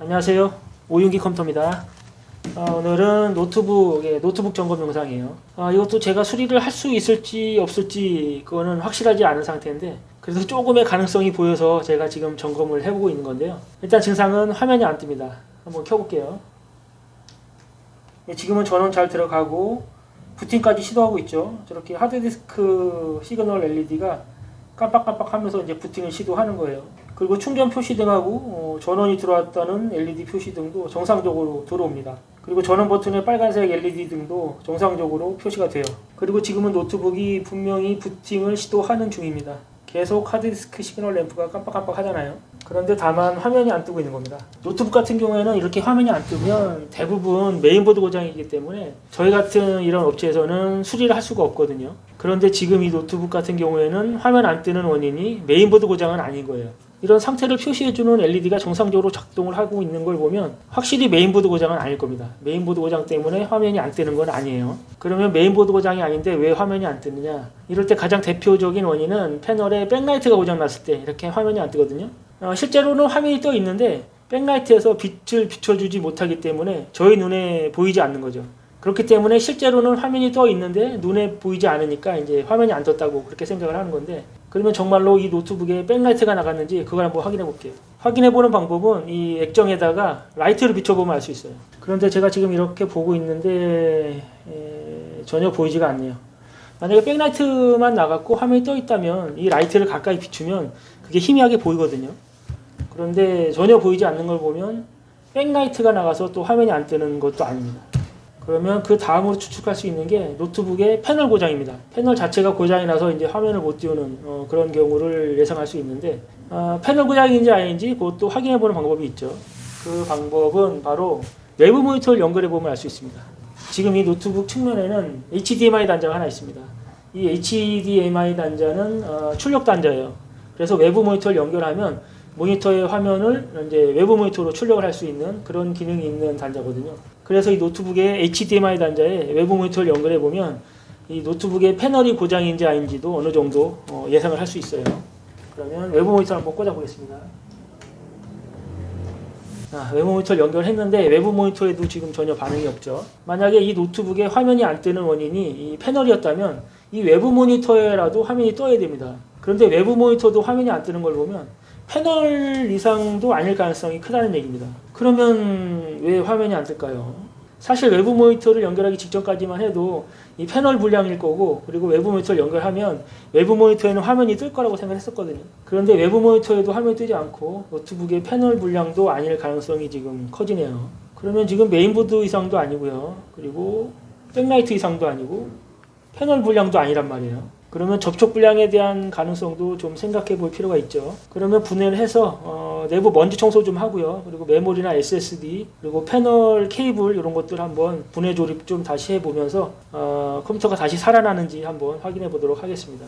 안녕하세요. 오윤기 컴퓨터입니다. 아, 오늘은 노트북, 예, 노트북 점검 영상이에요. 아, 이것도 제가 수리를 할 수 있을지 없을지 그거는 확실하지 않은 상태인데 그래서 조금의 가능성이 보여서 제가 지금 점검을 해보고 있는 건데요. 일단 증상은 화면이 안 뜹니다. 한번 켜볼게요. 예, 지금은 전원 잘 들어가고 부팅까지 시도하고 있죠. 저렇게 하드디스크 시그널 LED가 깜빡깜빡하면서 이제 부팅을 시도하는 거예요. 그리고 충전 표시등하고 어, 전원이 들어왔다는 LED 표시등도 정상적으로 들어옵니다. 그리고 전원 버튼의 빨간색 LED 등도 정상적으로 표시가 돼요. 그리고 지금은 노트북이 분명히 부팅을 시도하는 중입니다. 계속 하드디스크 시그널 램프가 깜빡깜빡 하잖아요. 그런데 다만 화면이 안 뜨고 있는 겁니다. 노트북 같은 경우에는 이렇게 화면이 안 뜨면 대부분 메인보드 고장이기 때문에 저희 같은 이런 업체에서는 수리를 할 수가 없거든요. 그런데 지금 이 노트북 같은 경우에는 화면 안 뜨는 원인이 메인보드 고장은 아닌 거예요. 이런 상태를 표시해주는 LED가 정상적으로 작동을 하고 있는 걸 보면 확실히 메인보드 고장은 아닐 겁니다. 메인보드 고장 때문에 화면이 안 뜨는 건 아니에요. 그러면 메인보드 고장이 아닌데 왜 화면이 안 뜨느냐? 이럴 때 가장 대표적인 원인은 패널에 백라이트가 고장 났을 때 이렇게 화면이 안 뜨거든요. 어, 실제로는 화면이 떠 있는데 백라이트에서 빛을 비춰주지 못하기 때문에 저희 눈에 보이지 않는 거죠. 그렇기 때문에 실제로는 화면이 떠 있는데 눈에 보이지 않으니까 이제 화면이 안 떴다고 그렇게 생각을 하는 건데 그러면 정말로 이 노트북에 백라이트가 나갔는지 그걸 한번 확인해 볼게요. 확인해 보는 방법은 이 액정에다가 라이트를 비춰보면 알 수 있어요. 그런데 제가 지금 이렇게 보고 있는데 에, 전혀 보이지가 않네요. 만약에 백라이트만 나갔고 화면이 떠 있다면 이 라이트를 가까이 비추면 그게 희미하게 보이거든요. 그런데 전혀 보이지 않는 걸 보면 백라이트가 나가서 또 화면이 안 뜨는 것도 아닙니다. 그러면 그 다음으로 추측할 수 있는 게 노트북의 패널 고장입니다. 패널 자체가 고장이 나서 이제 화면을 못 띄우는 어, 그런 경우를 예상할 수 있는데 어, 패널 고장인지 아닌지 그것도 확인해 보는 방법이 있죠. 그 방법은 바로 외부 모니터를 연결해 보면 알 수 있습니다. 지금 이 노트북 측면에는 HDMI 단자가 하나 있습니다. 이 HDMI 단자는 어, 출력 단자예요. 그래서 외부 모니터를 연결하면 모니터의 화면을 이제 외부 모니터로 출력을 할 수 있는 그런 기능이 있는 단자거든요. 그래서 이 노트북의 HDMI 단자에 외부 모니터를 연결해 보면 이 노트북의 패널이 고장인지 아닌지도 어느 정도 어, 예상을 할 수 있어요. 그러면 외부 모니터 한번 꽂아 보겠습니다. 아, 외부 모니터를 연결했는데 외부 모니터에도 지금 전혀 반응이 없죠. 만약에 이 노트북에 화면이 안 뜨는 원인이 이 패널이었다면 이 외부 모니터에라도 화면이 떠야 됩니다. 그런데 외부 모니터도 화면이 안 뜨는 걸 보면 패널 이상도 아닐 가능성이 크다는 얘기입니다. 그러면 왜 화면이 안 뜰까요? 사실 외부 모니터를 연결하기 직전까지만 해도 이 패널 불량일 거고 그리고 외부 모니터를 연결하면 외부 모니터에는 화면이 뜰 거라고 생각했었거든요. 그런데 외부 모니터에도 화면이 뜨지 않고 노트북의 패널 불량도 아닐 가능성이 지금 커지네요. 그러면 지금 메인보드 이상도 아니고요. 그리고 백라이트 이상도 아니고 패널 불량도 아니란 말이에요. 그러면 접촉 불량에 대한 가능성도 좀 생각해 볼 필요가 있죠. 그러면 분해를 해서 어, 내부 먼지 청소 좀 하고요. 그리고 메모리나 SSD 그리고 패널 케이블 이런 것들 한번 분해 조립 좀 다시 해보면서 어, 컴퓨터가 다시 살아나는지 한번 확인해 보도록 하겠습니다.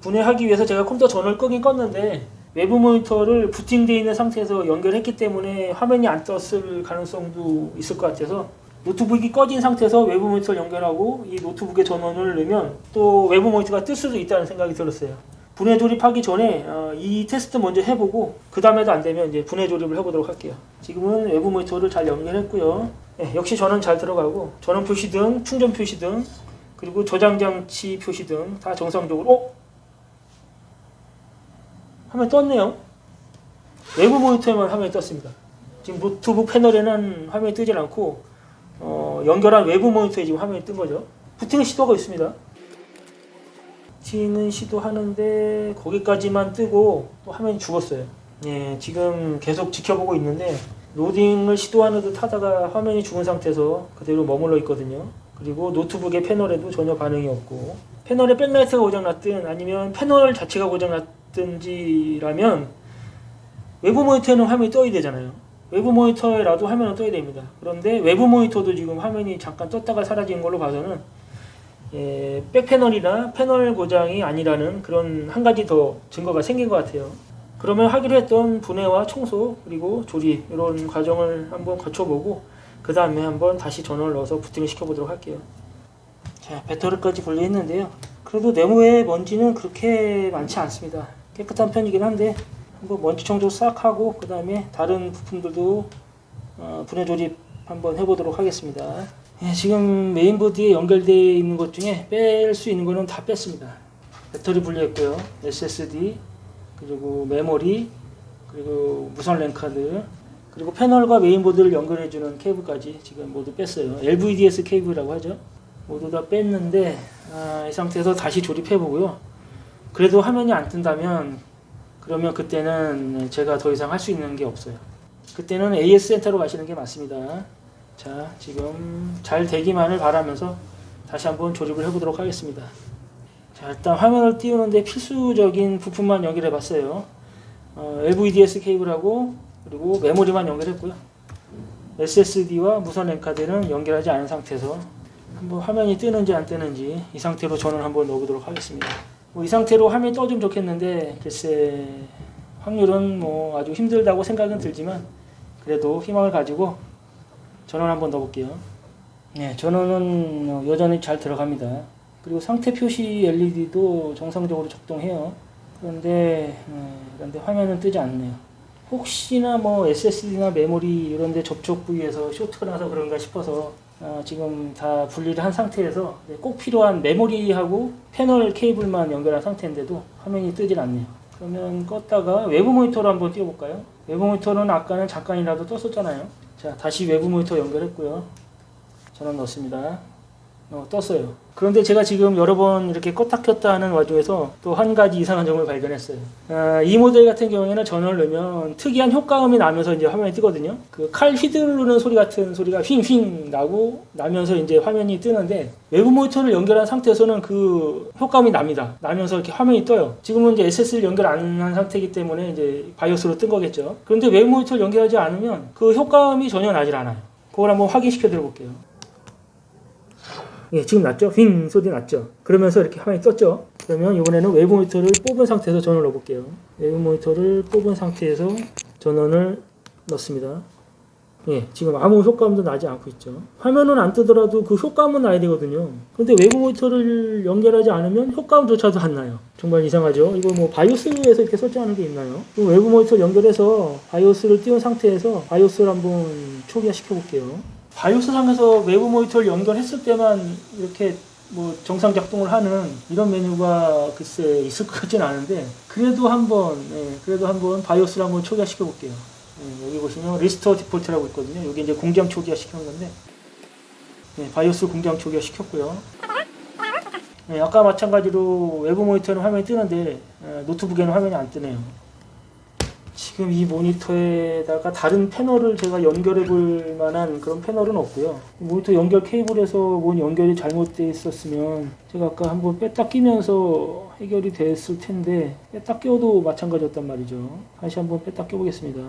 분해하기 위해서 제가 컴퓨터 전원을 끄긴 껐는데 외부 모니터를 부팅되어 있는 상태에서 연결했기 때문에 화면이 안 떴을 가능성도 있을 것 같아서 노트북이 꺼진 상태에서 외부 모니터를 연결하고 이 노트북에 전원을 넣으면 또 외부 모니터가 뜰 수도 있다는 생각이 들었어요. 분해 조립하기 전에 어, 이 테스트 먼저 해보고 그 다음에도 안 되면 이제 분해 조립을 해보도록 할게요. 지금은 외부 모니터를 잘 연결했고요. 네, 역시 전원 잘 들어가고 전원 표시 등, 충전 표시 등, 그리고 저장 장치 표시 등 다 정상적으로. 어? 화면 떴네요. 외부 모니터에만 화면이 떴습니다. 지금 노트북 패널에는 화면이 뜨질 않고 어, 연결한 외부 모니터에 지금 화면이 뜬 거죠. 부팅을 시도하고 있습니다. 부팅은 시도하는데 거기까지만 뜨고 또 화면이 죽었어요. 예, 지금 계속 지켜보고 있는데 로딩을 시도하는 듯 하다가 화면이 죽은 상태에서 그대로 머물러 있거든요. 그리고 노트북의 패널에도 전혀 반응이 없고 패널에 백라이트가 고장났든 아니면 패널 자체가 고장났든지라면 외부 모니터에는 화면이 떠야 되잖아요. 외부 모니터에라도 화면은 떠야 됩니다. 그런데 외부 모니터도 지금 화면이 잠깐 떴다가 사라진 걸로 봐서는 예, 백패널이나 패널 고장이 아니라는 그런 한 가지 더 증거가 생긴 것 같아요. 그러면 하기로 했던 분해와 청소 그리고 조립 이런 과정을 한번 거쳐보고 그 다음에 한번 다시 전원을 넣어서 부팅을 시켜보도록 할게요. 자 배터리까지 분리했는데요. 그래도 네모의 먼지는 그렇게 많지 않습니다. 깨끗한 편이긴 한데 한번 먼지 청소 싹 하고 그 다음에 다른 부품들도 어, 분해 조립 한번 해보도록 하겠습니다. 예, 지금 메인보드에 연결되어 있는 것 중에 뺄 수 있는 거는 다 뺐습니다. 배터리 분리했고요. SSD 그리고 메모리 그리고 무선 랜카드 그리고 패널과 메인보드를 연결해주는 케이블까지 지금 모두 뺐어요. LVDS 케이블이라고 하죠. 모두 다 뺐는데 아, 이 상태에서 다시 조립해 보고요. 그래도 화면이 안 뜬다면 그러면 그때는 제가 더 이상 할 수 있는 게 없어요. 그때는 AS 센터로 가시는 게 맞습니다. 자, 지금 잘 되기만을 바라면서 다시 한번 조립을 해보도록 하겠습니다. 자, 일단 화면을 띄우는데 필수적인 부품만 연결해 봤어요. 어, LVDS 케이블하고 그리고 메모리만 연결했고요. SSD와 무선 랜카드는 연결하지 않은 상태에서 한번 화면이 뜨는지 안 뜨는지 이 상태로 전원 한번 넣어보도록 하겠습니다. 뭐 이 상태로 화면이 떠주면 좋겠는데 글쎄 확률은 뭐 아주 힘들다고 생각은 들지만 그래도 희망을 가지고 전원 한번 넣어볼게요. 네, 전원은 어, 여전히 잘 들어갑니다. 그리고 상태 표시 LED도 정상적으로 작동해요. 그런데 어, 그런데 화면은 뜨지 않네요. 혹시나 뭐 SSD나 메모리 이런데 접촉 부위에서 쇼트가 나서 그런가 싶어서 어, 지금 다 분리를 한 상태에서 네, 꼭 필요한 메모리하고 패널 케이블만 연결한 상태인데도 화면이 뜨질 않네요. 그러면 껐다가 외부 모니터로 한번 띄워볼까요? 외부 모니터는 아까는 잠깐이라도 떴었잖아요. 자, 다시 외부 모니터 연결했고요. 전원 넣습니다. 어, 떴어요. 그런데 제가 지금 여러 번 이렇게 껐다 켰다 하는 와중에서 또 한 가지 이상한 점을 발견했어요. 아, 이 모델 같은 경우에는 전원을 넣으면 특이한 효과음이 나면서 이제 화면이 뜨거든요. 그 칼 휘두르는 소리 같은 소리가 휘잉휘잉 나고 나면서 이제 화면이 뜨는데 외부 모니터를 연결한 상태에서는 그 효과음이 납니다. 나면서 이렇게 화면이 떠요. 지금은 이제 SS를 연결 안 한 상태이기 때문에 이제 바이오스로 뜬 거겠죠. 그런데 외부 모니터를 연결하지 않으면 그 효과음이 전혀 나질 않아요. 그걸 한번 확인시켜 드려볼게요. 예, 지금 났죠? 윙 소리 났죠? 그러면서 이렇게 화면이 떴죠? 그러면 이번에는 외부 모니터를 뽑은 상태에서 전원을 넣어볼게요. 외부 모니터를 뽑은 상태에서 전원을 넣습니다. 예, 지금 아무 효과음도 나지 않고 있죠. 화면은 안 뜨더라도 그 효과음은 나야 되거든요. 근데 외부 모니터를 연결하지 않으면 효과음조차도 안 나요. 정말 이상하죠? 이거 뭐 바이오스에서 이렇게 설정하는 게 있나요? 그럼 외부 모니터 연결해서 바이오스를 띄운 상태에서 바이오스를 한번 초기화 시켜볼게요. 바이오스 상에서 외부 모니터를 연결했을 때만 이렇게 뭐 정상 작동을 하는 이런 메뉴가 글쎄 있을 것 같진 않은데 그래도 한번 예, 그래도 한번 바이오스를 한번 초기화 시켜 볼게요. 예, 여기 보시면 리스터 디폴트라고 있거든요. 여기 이제 공장 초기화 시킨 건데 예, 바이오스 공장 초기화 시켰고요. 예, 아까 마찬가지로 외부 모니터는 화면이 뜨는데 예, 노트북에는 화면이 안 뜨네요. 지금 이 모니터에다가 다른 패널을 제가 연결해 볼 만한 그런 패널은 없고요. 모니터 연결 케이블에서 뭔 연결이 잘못되어 있었으면 제가 아까 한번 뺐다 끼면서 해결이 됐을 텐데 뺐다 껴도 마찬가지였단 말이죠. 다시 한번 뺐다 껴보겠습니다.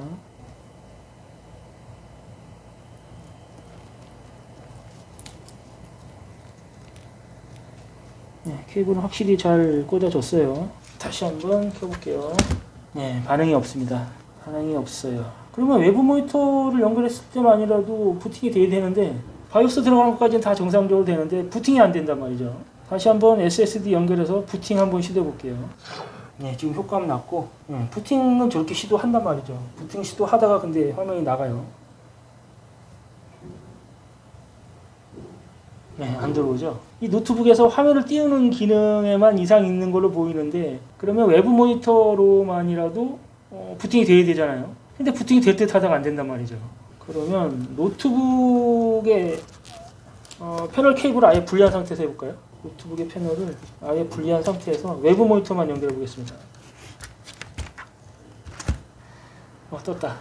네, 케이블은 확실히 잘 꽂아졌어요. 다시 한번 켜볼게요. 네, 반응이 없습니다. 반응이 없어요. 그러면 외부 모니터를 연결했을 때만이라도 부팅이 돼야 되는데 바이오스 들어가는 것까지는 다 정상적으로 되는데 부팅이 안 된단 말이죠. 다시 한번 SSD 연결해서 부팅 한번 시도해 볼게요. 네, 지금 효과음 났고 네, 부팅은 저렇게 시도한단 말이죠. 부팅 시도하다가 근데 화면이 나가요. 네, 안 들어오죠. 이 노트북에서 화면을 띄우는 기능에만 이상이 있는 걸로 보이는데 그러면 외부 모니터로만이라도 어, 부팅이 돼야 되잖아요. 근데 부팅이 될 듯 하다가 안 된단 말이죠. 그러면 노트북의 어, 패널 케이블을 아예 분리한 상태에서 해볼까요? 노트북의 패널을 아예 분리한 상태에서 외부 모니터만 연결해 보겠습니다. 어, 떴다.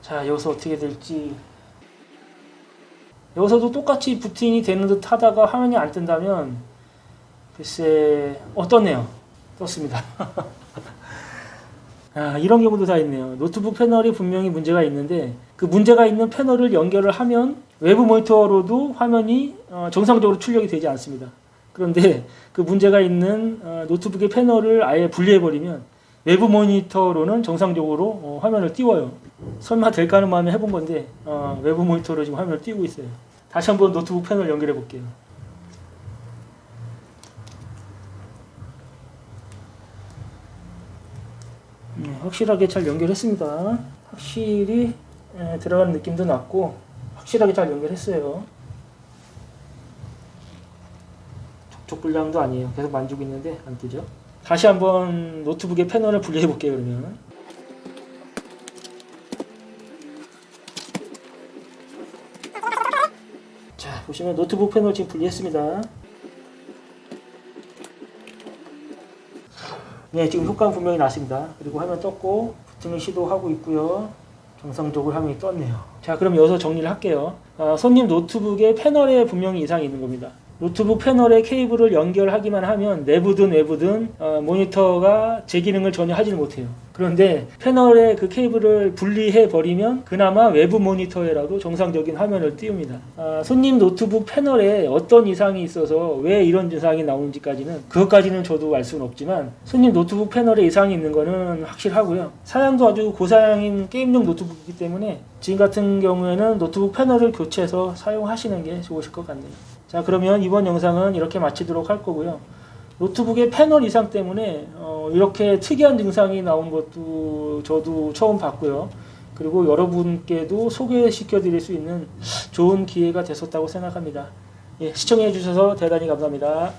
자, 여기서 어떻게 될지 여기서도 똑같이 부팅이 되는 듯 하다가 화면이 안 뜬다면 글쎄 어떻네요. 떴습니다. 아, 이런 경우도 다 있네요. 노트북 패널이 분명히 문제가 있는데 그 문제가 있는 패널을 연결을 하면 외부 모니터로도 화면이 어, 정상적으로 출력이 되지 않습니다. 그런데 그 문제가 있는 어, 노트북의 패널을 아예 분리해버리면 외부 모니터로는 정상적으로 어, 화면을 띄워요. 설마 될까 하는 마음에 해본 건데 어, 외부 모니터로 지금 화면을 띄우고 있어요. 다시 한번 노트북 패널 연결해 볼게요. 네, 확실하게 잘 연결했습니다. 확실히 에, 들어가는 느낌도 났고 확실하게 잘 연결했어요. 접촉 불량도 아니에요. 계속 만지고 있는데 안 뜨죠. 다시 한번 노트북의 패널을 분리해 볼게요. 그러면 보시면 노트북 패널 지금 분리했습니다. 네 지금 효과는 분명히 났습니다. 그리고 화면 떴고 부팅을 시도하고 있고요. 정상적으로 화면이 떴네요. 자 그럼 여기서 정리를 할게요. 아, 손님 노트북의 패널에 분명히 이상이 있는 겁니다. 노트북 패널에 케이블을 연결하기만 하면 내부든 외부든 어, 모니터가 제 기능을 전혀 하지는 못해요. 그런데 패널에 그 케이블을 분리해 버리면 그나마 외부 모니터에라도 정상적인 화면을 띄웁니다. 아, 손님 노트북 패널에 어떤 이상이 있어서 왜 이런 증상이 나오는지까지는 그것까지는 저도 알 수는 없지만 손님 노트북 패널에 이상이 있는 거는 확실하고요. 사양도 아주 고사양인 게임용 노트북이기 때문에 지금 같은 경우에는 노트북 패널을 교체해서 사용하시는 게 좋으실 것 같네요. 자 그러면 이번 영상은 이렇게 마치도록 할 거고요. 노트북의 패널 이상 때문에 어, 이렇게 특이한 증상이 나온 것도 저도 처음 봤고요. 그리고 여러분께도 소개시켜 드릴 수 있는 좋은 기회가 됐었다고 생각합니다. 예, 시청해 주셔서 대단히 감사합니다.